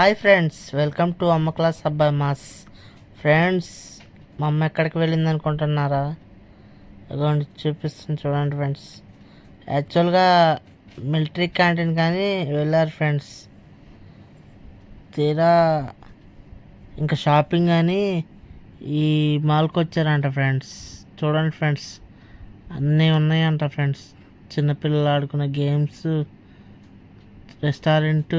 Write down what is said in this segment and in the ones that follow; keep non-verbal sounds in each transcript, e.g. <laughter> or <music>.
Hi friends welcome to అమ్మ class అబ్బాయి mass. Friends మా అమ్మ ఎక్కడికి వెళ్ళింది అనుకుంటున్నారా ఇదిగోండి చూపిస్తుంది చూడండి ఫ్రెండ్స్. యాక్చువల్గా మిలిటరీ క్యాంటీన్ కానీ వెళ్ళారు ఫ్రెండ్స్. తీరా ఇంకా షాపింగ్ కానీ ఈ మాల్కి వచ్చారంట ఫ్రెండ్స్. చూడండి ఫ్రెండ్స్ అన్నీ ఉన్నాయంట ఫ్రెండ్స్. చిన్నపిల్లలు ఆడుకునే గేమ్స్ రెస్టారెంట్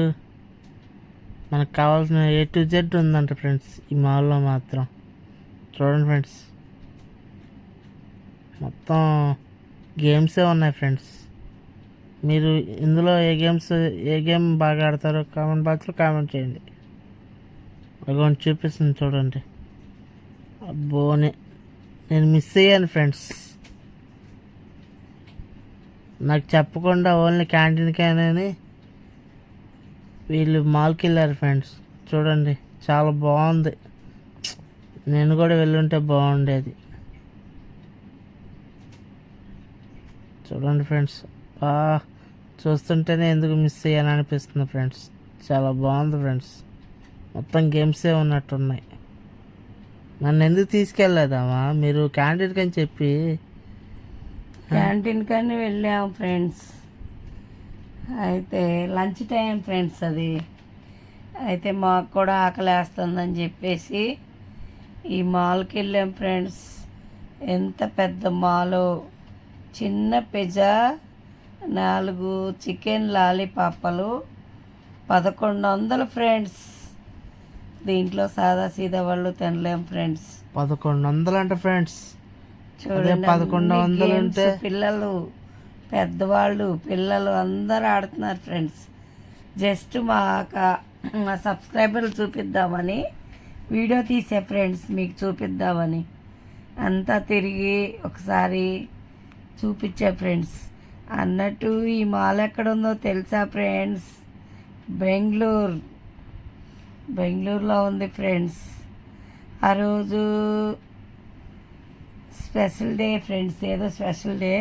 మనకు కావాల్సిన ఏ టు జెడ్ ఉందంట ఫ్రెండ్స్ ఈ మాల్లో మాత్రం. చూడండి ఫ్రెండ్స్ మొత్తం గేమ్సే ఉన్నాయి ఫ్రెండ్స్ మీరు ఇందులో ఏ గేమ్స్ ఏ గేమ్ బాగా ఆడతారో కామెంట్ బాక్స్లో కామెంట్ చేయండి. అగోండి చూపిస్తుంది చూడండి. అబ్బో నే- నేను మిస్ అయ్యాను ఫ్రెండ్స్ నాకు చెప్పకుండా ఓన్లీ క్యాంటీన్కేనని వీళ్ళు మాల్కి వెళ్ళారు ఫ్రెండ్స్. చూడండి చాలా బాగుంది. నేను కూడా వెళ్ళుంటే బాగుండేది. చూడండి ఫ్రెండ్స్. బా చూస్తుంటేనే ఎందుకు మిస్ అయ్యాను అనిపిస్తుంది ఫ్రెండ్స్. చాలా బాగుంది ఫ్రెండ్స్. మొత్తం గేమ్సే ఉన్నట్టున్నాయి. నన్ను ఎందుకు తీసుకెళ్ళలేదామా మీరు క్యాంటీన్ అని చెప్పి క్యాంటీన్ కానీ వెళ్ళాము ఫ్రెండ్స్. అయితే లంచ్ టైం ఫ్రెండ్స్ అది. అయితే మాకు కూడా ఆకలేస్తుందని చెప్పేసి ఈ మాల్కి వెళ్ళాం ఫ్రెండ్స్. ఎంత పెద్ద మాలు చిన్న పిజ్జా నాలుగు చికెన్ లాలీపాపలు పదకొండు వందలు ఫ్రెండ్స్. దీంట్లో సాదా సీదా వాళ్ళు తినలేం ఫ్రెండ్స్. పదకొండు వందలు అంట ఫ్రెండ్స్ చూడండి పదకొండు వందలు ఉంటే- పిల్లలు. పెద్దవాళ్ళు పిల్లలు అందరూ ఆడుతున్నారు ఫ్రెండ్స్. జస్ట్ మా మా సబ్స్క్రైబర్లు చూపిద్దామని వీడియో తీసే ఫ్రెండ్స్ మీకు చూపిద్దామని. అంతా తిరిగి ఒకసారి చూపించే ఫ్రెండ్స్. అన్నట్టు ఈ మాల్ ఎక్కడుందో తెలుసా ఫ్రెండ్స్? బెంగళూరు. బెంగళూరులో ఉంది ఫ్రెండ్స్. ఆ రోజు స్పెషల్ డే ఫ్రెండ్స్ ఏదో స్పెషల్ డే.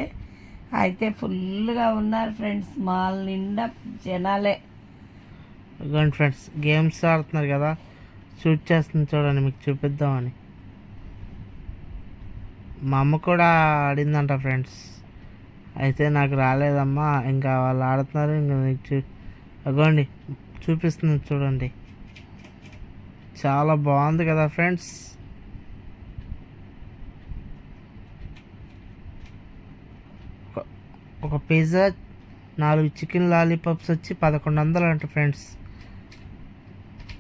అయితే ఫుల్గా ఉన్నారు ఫ్రెండ్స్. మాల్ నిండా జనాలే. ఇదిగోండి ఫ్రెండ్స్ గేమ్స్ ఆడుతున్నారు కదా. షూట్ చేస్తుంది చూడండి మీకు చూపిద్దామని. మా అమ్మ కూడా ఆడిందంట ఫ్రెండ్స్. అయితే నాకు రాలేదమ్మా ఇంకా వాళ్ళు ఆడుతున్నారు ఇంకా నీకు చూ అగోండి చూపిస్తుంది చూడండి. చాలా బాగుంది కదా ఫ్రెండ్స్. ఒక పిజ్జా నాలుగు చికెన్ లాలీపాప్స్ వచ్చి పదకొండు వందలు అంట ఫ్రెండ్స్.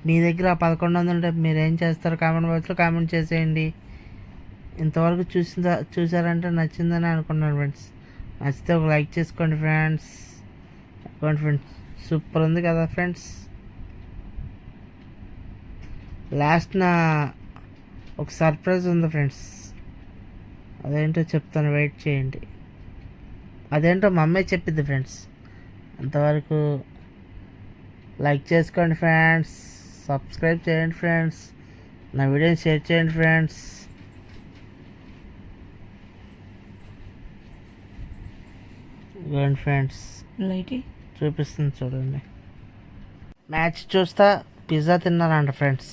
మీ దగ్గర ఆ పదకొండు వందలు ఉంటే మీరు ఏం చేస్తారు? కామెంట్ బాక్స్లో కామెంట్ చేసేయండి. ఇంతవరకు చూసిందా చూసారంటే నచ్చిందని అనుకున్నాను ఫ్రెండ్స్. నచ్చితే ఒక లైక్ చేసుకోండి ఫ్రెండ్స్. అనుకోండి ఫ్రెండ్స్. సూపర్ ఉంది కదా ఫ్రెండ్స్. లాస్ట్ నా ఒక సర్ప్రైజ్ ఉంది ఫ్రెండ్స్. అదేంటో చెప్తాను వెయిట్ చేయండి. అదేంటో మా అమ్మాయి చెప్పింది ఫ్రెండ్స్. అంతవరకు లైక్ చేసుకోండి ఫ్రెండ్స్. సబ్స్క్రైబ్ చేయండి ఫ్రెండ్స్. నా వీడియోని షేర్ చేయండి ఫ్రెండ్స్. ఇవ్వండి ఫ్రెండ్స్. లైట్? చూపిస్తుంది చూడండి. మ్యాచ్ చూస్తా పిజ్జా తిన్నారంట ఫ్రెండ్స్.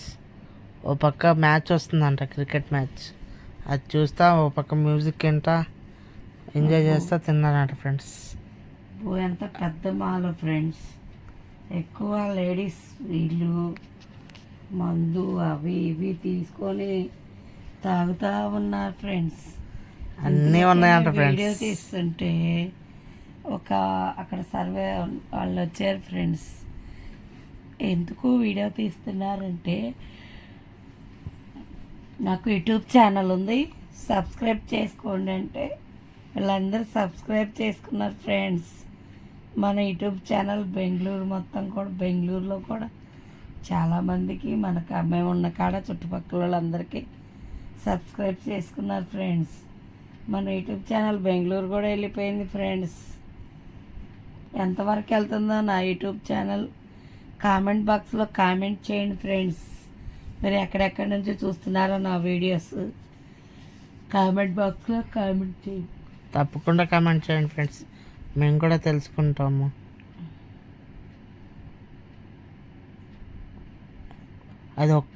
ఓ పక్క మ్యాచ్ వస్తుందంట క్రికెట్ మ్యాచ్. అది చూస్తా ఓ పక్క మ్యూజిక్ వింటా. ఎంజాయ్ చేస్తా తిన్నారంట ఫ్రెండ్స్ ఎంత పెద్ద మాల్ ఫ్రెండ్స్ ఎక్కువ లేడీస్ వీళ్ళు మందు అవి ఇవి తీసుకొని తాగుతా ఉన్నారు ఫ్రెండ్స్ అన్నీ ఉన్నాయంట వీడియో ఫ్రెండ్స్ తీస్తుంటే ఒక అక్కడ సర్వే వాళ్ళు వచ్చారు ఫ్రెండ్స్ ఎందుకు వీడియో తీస్తున్నారంటే నాకు యూట్యూబ్ ఛానల్ ఉంది. సబ్స్క్రైబ్ చేసుకోండి అంటే వీళ్ళందరూ సబ్స్క్రైబ్ చేసుకున్నారు ఫ్రెండ్స్. మన యూట్యూబ్ ఛానల్ బెంగళూరు మొత్తం కూడా బెంగళూరులో కూడా చాలామందికి మనకు మేము ఉన్న కాడ చుట్టుపక్కల వాళ్ళందరికీ సబ్స్క్రైబ్ చేసుకున్నారు ఫ్రెండ్స్. మన యూట్యూబ్ ఛానల్ బెంగళూరు కూడా వెళ్ళిపోయింది ఫ్రెండ్స్. ఎంతవరకు వెళ్తుందో నా యూట్యూబ్ ఛానల్ కామెంట్ బాక్స్లో కామెంట్ చేయండి ఫ్రెండ్స్. మీరు ఎక్కడెక్కడి నుంచి చూస్తున్నారో నా వీడియోస్ కామెంట్ బాక్స్లో కామెంట్ చేయండి. తప్పకుండా కామెంట్ చేయండి ఫ్రెండ్స్ మేము కూడా తెలుసుకుంటాము. అది ఒక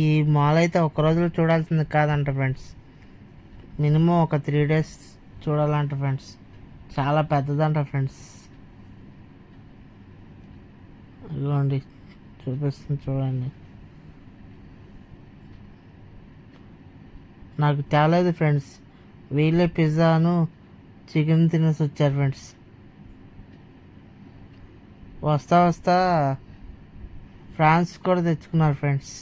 ఈ మాల్ అయితే ఒక రోజులో చూడాల్సింది కాదంట ఫ్రెండ్స్ మినిమం ఒక త్రీ డేస్ చూడాలంట ఫ్రెండ్స్ చాలా పెద్దదంట ఫ్రెండ్స్ ఇదిగోండి చూపిస్తుంది చూడండి. నాకు తేలేదు ఫ్రెండ్స్ వీళ్ళే పిజ్జాను చికెన్ తినేసి వచ్చారు ఫ్రెండ్స్ వస్తా వస్తా. ఫ్రాన్స్ కూడా తెచ్చుకున్నారు ఫ్రెండ్స్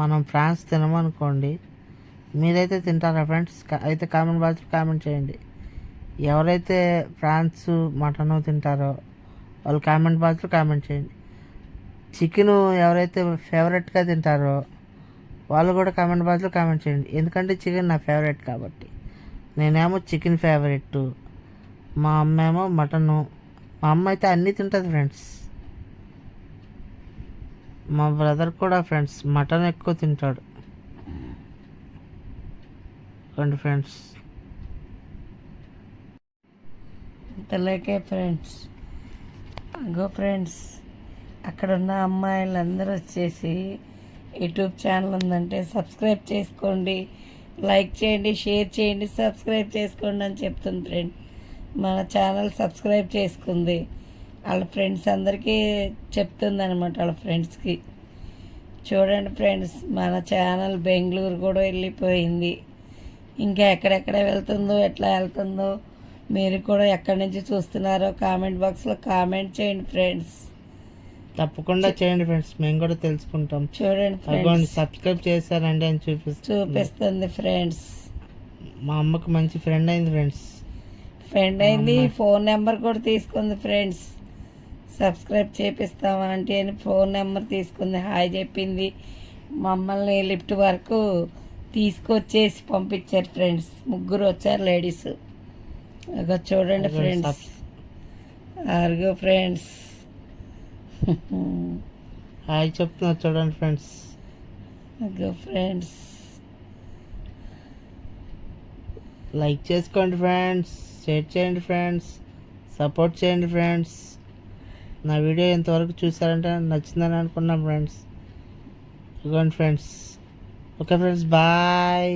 మనం ఫ్రాన్స్ తినమనుకోండి మీరైతే తింటారా ఫ్రెండ్స్ అయితే కామెంట్ బాక్స్ కామెంట్ చేయండి. ఎవరైతే ఫ్రాన్స్ మటన్ తింటారో వాళ్ళు కామెంట్ బాక్స్లో కామెంట్ చేయండి. చికెన్ ఎవరైతే ఫేవరెట్గా తింటారో వాళ్ళు కూడా కామెంట్ బాక్స్లో కామెంట్ చేయండి. ఎందుకంటే చికెన్ నా ఫేవరెట్ కాబట్టి. నేనేమో చికెన్ ఫేవరెట్ మా అమ్మ ఏమో మటను మా అమ్మ అయితే అన్నీ తింటుంది ఫ్రెండ్స్ మా బ్రదర్ కూడా ఫ్రెండ్స్ మటన్ ఎక్కువ తింటాడు. చూడండి ఫ్రెండ్స్ ఇంతలోకే ఫ్రెండ్స్ అగో ఫ్రెండ్స్ అక్కడ ఉన్న అమ్మాయిలందరూ వచ్చేసి యూట్యూబ్ ఛానల్ ఉందంటే సబ్స్క్రైబ్ చేసుకోండి లైక్ చేయండి షేర్ చేయండి సబ్స్క్రైబ్ చేసుకోండి అని చెప్తుంది ఫ్రెండ్. మన ఛానల్ సబ్స్క్రైబ్ చేసుకుంది. వాళ్ళ ఫ్రెండ్స్ అందరికీ చెప్తుంది అనమాట వాళ్ళ ఫ్రెండ్స్కి. చూడండి ఫ్రెండ్స్ మన ఛానల్ బెంగళూరు కూడా వెళ్ళిపోయింది. ఇంకా ఎక్కడెక్కడ వెళ్తుందో ఎట్లా వెళ్తుందో మీరు కూడా ఎక్కడి నుంచి చూస్తున్నారో కామెంట్ బాక్స్లో కామెంట్ చేయండి ఫ్రెండ్స్. తప్పకుండా చేయండి ఫ్రెండ్స్. మేము కూడా తెలుసుకుంటాం. చూడండి సబ్స్క్రైబ్ చేశారండి అని చూపిస్తుంది చూపిస్తుంది ఫ్రెండ్స్. మా అమ్మకి మంచి ఫ్రెండ్ అయింది ఫ్రెండ్స్. ఫ్రెండ్ అయింది. ఫోన్ నెంబర్ కూడా తీసుకుంది ఫ్రెండ్స్. సబ్స్క్రైబ్ చేపిస్తావా అంటే అని ఫోన్ నెంబర్ తీసుకుంది. హాయ్ చెప్పింది. మమ్మల్ని లిఫ్ట్ వరకు తీసుకొచ్చేసి పంపించారు ఫ్రెండ్స్. ముగ్గురు వచ్చారు లేడీస్. చూడండి ఫ్రెండ్స్. ఆరుగో ఫ్రెండ్స్. <laughs> హాయ్ చెప్తున్నారు చూడండి ఫ్రెండ్స్. ఫ్రెండ్స్. లైక్ చేసుకోండి ఫ్రెండ్స్ షేర్ చేయండి ఫ్రెండ్స్ సపోర్ట్ చేయండి ఫ్రెండ్స్. నా వీడియో ఎంతవరకు చూసారంటే నచ్చిందని అనుకున్నాను ఫ్రెండ్స్. ఇదిగోండి ఫ్రెండ్స్. Okay friends bye.